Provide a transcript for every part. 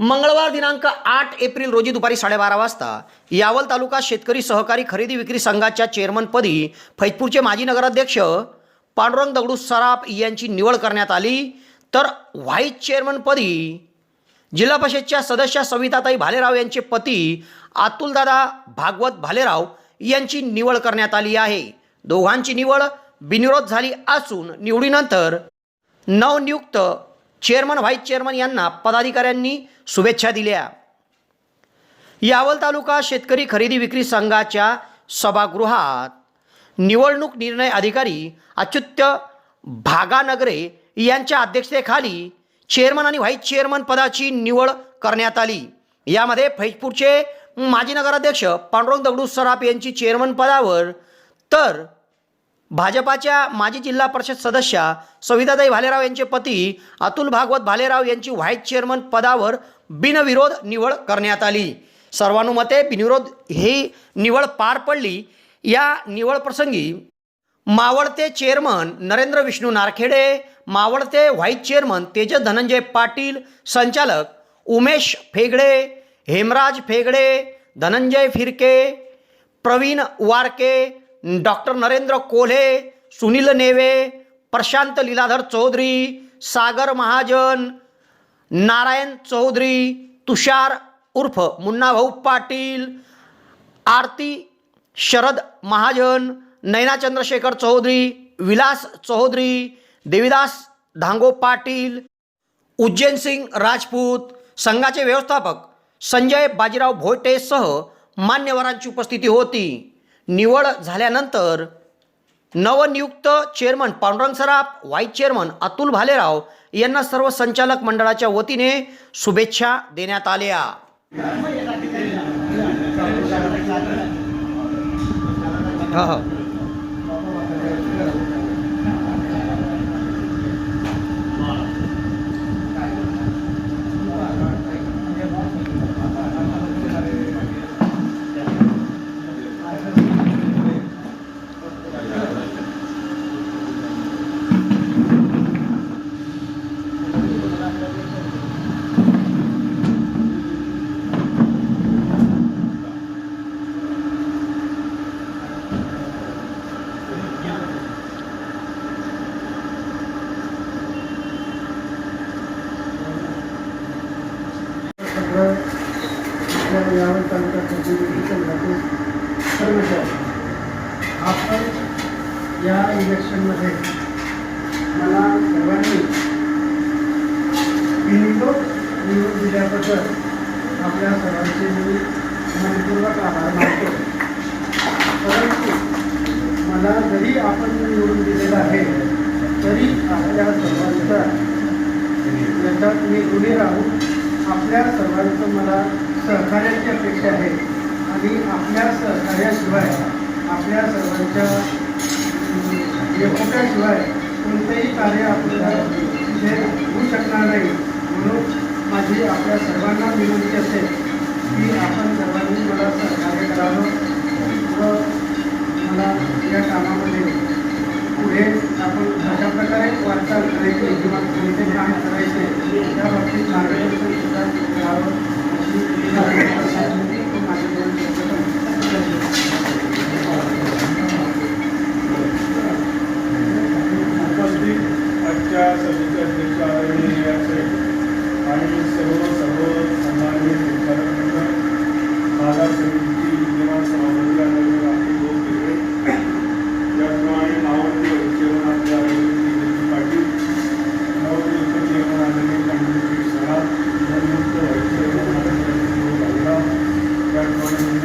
मंगळवार दिनांक आठ एप्रिल रोजी दुपारी साडेबारा वाजता यावल तालुका शेतकरी सहकारी खरेदी विक्री संघाच्या चेअरमनपदी फैजपूरचे माजी नगराध्यक्ष पांडुरंग दगडू सराफ यांची निवड करण्यात आली. तर व्हाईस चेअरमनपदी जिल्हा परिषदच्या सदस्य सविताताई भालेराव यांचे पती अतुलदादा भागवत भालेराव यांची निवड करण्यात आली आहे. दोघांची निवड बिनविरोध झाली असून निवडीनंतर नवनियुक्त चेअरमन व्हाईस चेअरमन यांना पदाधिकाऱ्यांनी शुभेच्छा दिल्या. यावल तालुका शेतकरी खरेदी विक्री संघाच्या सभागृहात निवडणूक निर्णय अधिकारी अच्युत भागानगरे यांच्या अध्यक्षतेखाली चेअरमन आणि व्हाईस चेअरमन पदाची निवड करण्यात आली. यामध्ये फैजपूरचे माजी नगराध्यक्ष पांडुरंग दगडू सराफ यांची चेअरमन पदावर तर भाजपाच्या माजी जिल्हा परिषद सदस्या सविताताई भालेराव यांचे पती अतुल भागवत भालेराव यांची व्हाईस चेअरमन पदावर बिनविरोध निवड करण्यात आली. सर्वानुमते बिनविरोध ही निवड पार पडली. या निवड प्रसंगी मावळते चेअरमन नरेंद्र विष्णू नारखेडे मावळते व्हाईस चेअरमन तेजस धनंजय पाटील संचालक उमेश फेगडे हेमराज फेगडे धनंजय फिरके प्रवीण वारके डॉक्टर नरेंद्र कोल्हे सुनील नेवे प्रशांत लीलाधर चौधरी सागर महाजन नारायण चौधरी तुषार उर्फ मुन्नाभाऊ पाटील आरती शरद महाजन नैना चंद्रशेखर चौधरी विलास चौधरी देविदास धांगो पाटील उज्जैन सिंग राजपूत संघाचे व्यवस्थापक संजय बाजीराव भोयटेसह मान्यवरांची उपस्थिती होती. निवड झाल्यानंतर नवनियुक्त chairman Pandurang Saraf vice chairman Atul Bhalerao यांना सर्व संचालक मंडळाच्या वतीने शुभेच्छा देण्यात आल्या. हा सगळं आपल्या यावं तालुका प्रतिनिधी संघाचे कर्मचारी आपण या इलेक्शनमध्ये मला सर्वांनी बिनविरोध निवडून दिल्याबद्दल आपल्या सर्वांचे मी मनपूर्वक आभार मानतो परंतु मला जरी आपण निवडून दिलेलं आहे. तरी आपल्या सर्वांचा याच्यात मी गुन्हे राहून आपल्या सर्वांचं मला सहकार्याची अपेक्षा आहे. आणि आपल्या सहकार्याशिवाय आपल्या सर्वांच्या लेखकाशिवाय कोणतंही कार्य आपल्याला तिथे होऊ शकणार नाही. म्हणून माझी आपल्या सर्वांना विनंती असेल की आपण सर्वांनी मला सहकार्य करावं व मला या कामामध्ये पुढे आपण अशा प्रकारे वाटचाल करायची किंवा कोणते काम करायचे त्या बाबतीत मार्गदर्शन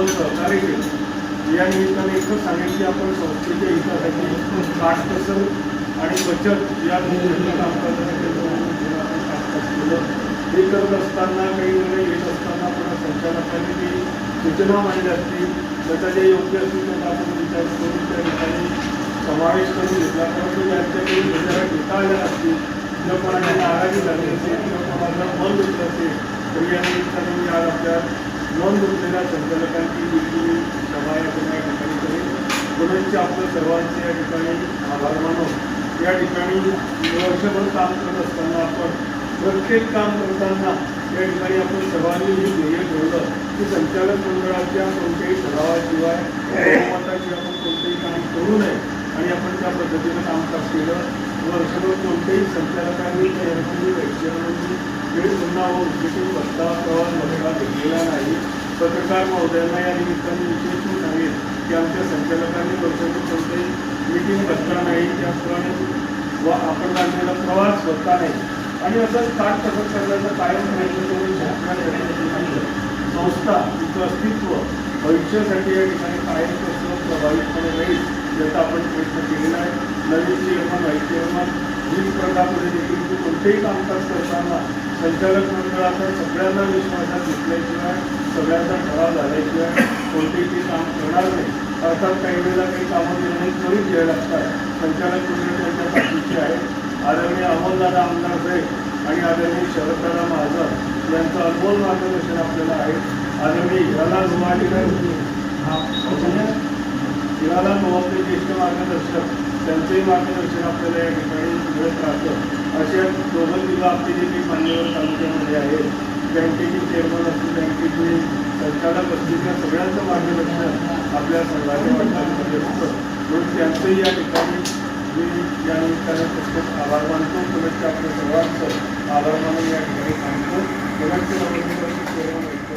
आपण सहकार्य केलं. या निमित्ताने एकच सांगेल की आपण संस्थेच्या हितासाठी काटकसर आणि बचत या दोन्ही काम करण्यासाठी केलं. हे करत असताना काही निर्णय येत असताना पुन्हा संचालकांनी जी सूचना मांडल्या असतील त्याचा जे योग्य असतील त्याचा आपण विचार करून त्या ठिकाणी समावेश करून घेतला. परंतु ज्यांच्याकडून विचारात घेता आल्या असतील जर कोणाची नाराजी झाली असेल किंवा कोणाला मन दुखलं असेल तर या निमित्ताने मी आज आपल्या नोंद घेतलेल्या संचालकांची देखील सभा या ठिकाणी करेल. म्हणूनच आपलं सर्वांचे या ठिकाणी आभार मानव या ठिकाणी वर्षभर काम करत असताना आपण प्रत्येक काम करताना या ठिकाणी आपण सर्वांनी हे ध्येय ठेवलं की संचालक मंडळाच्या कोणत्याही सरावाशिवाय बहुमताशिवाय आपण कोणतेही काम करू नये. आणि आपण त्या पद्धतीनं कामकाज केलं. वर्षभर कोणत्याही संचालकांनी त्या यंत्रणेची वैशिष्ट्यांनी वेळ पुन्हा व उद्देशून बसता प्रवास बघायला घेतलेला नाही. पत्रकार महोदयांना या निमित्ताने विशेष सांगेल की आमच्या संचालकांनी वर्षभर कोणतेही मीटिंग बसला नाही. त्याप्रमाणे व आपण आणलेला प्रवास होता नाही. आणि असंच काट कसं करण्याचा कायम प्रयत्न करून शासनाने संस्था तिचं अस्तित्व भविष्यासाठी या ठिकाणी कायम कसं प्रभावितपणे राहील. याचा आपण प्रयत्न केलेला आहे नवीन चेअरमन व्हाईस चेअरमन वीज स्पर्धामध्ये देखील ते कोणतेही कामकाज करताना संचालक मंडळाचा सगळ्यांना विश्वासात घेतल्याशिवाय सगळ्यांचा ठराव झाल्याशिवाय कोणतेही ते काम करणार नाही. अर्थात काही वेळेला काही कामं निर्णय करून घ्यायला लागतात. संचालक मंडळ त्यांच्या पाठीशी आहे. आदरणीय अमोलदादा आमदार साहेब आणि आदरणीय शरददादा महाजन यांचं अनमोल मार्गदर्शन आपल्याला आहे. आदरणीय हिरालाल गुवाहाटीकर शिवाला हिरालाल मोहम्मद ज्येष्ठ मार्गदर्शक त्यांचंही मार्गदर्शन आपल्याला या ठिकाणी मिळत राहतं. अशा दोघं तिघं आपले जे काही मान्यवर तालुक्यामध्ये आहेत बँकेचे चेअरमन असतील बँकेचे संचालक असतील त्या सगळ्यांचं मार्गदर्शन आपल्या सर्वांनी वाटपामध्ये होतं म्हणून त्यांचंही या ठिकाणी मी या निमित्ताने प्रत्येक आभार मानतो. पुनश्च आपल्या सर्वांचं आभार मानून या ठिकाणी सांगतो पुनश्च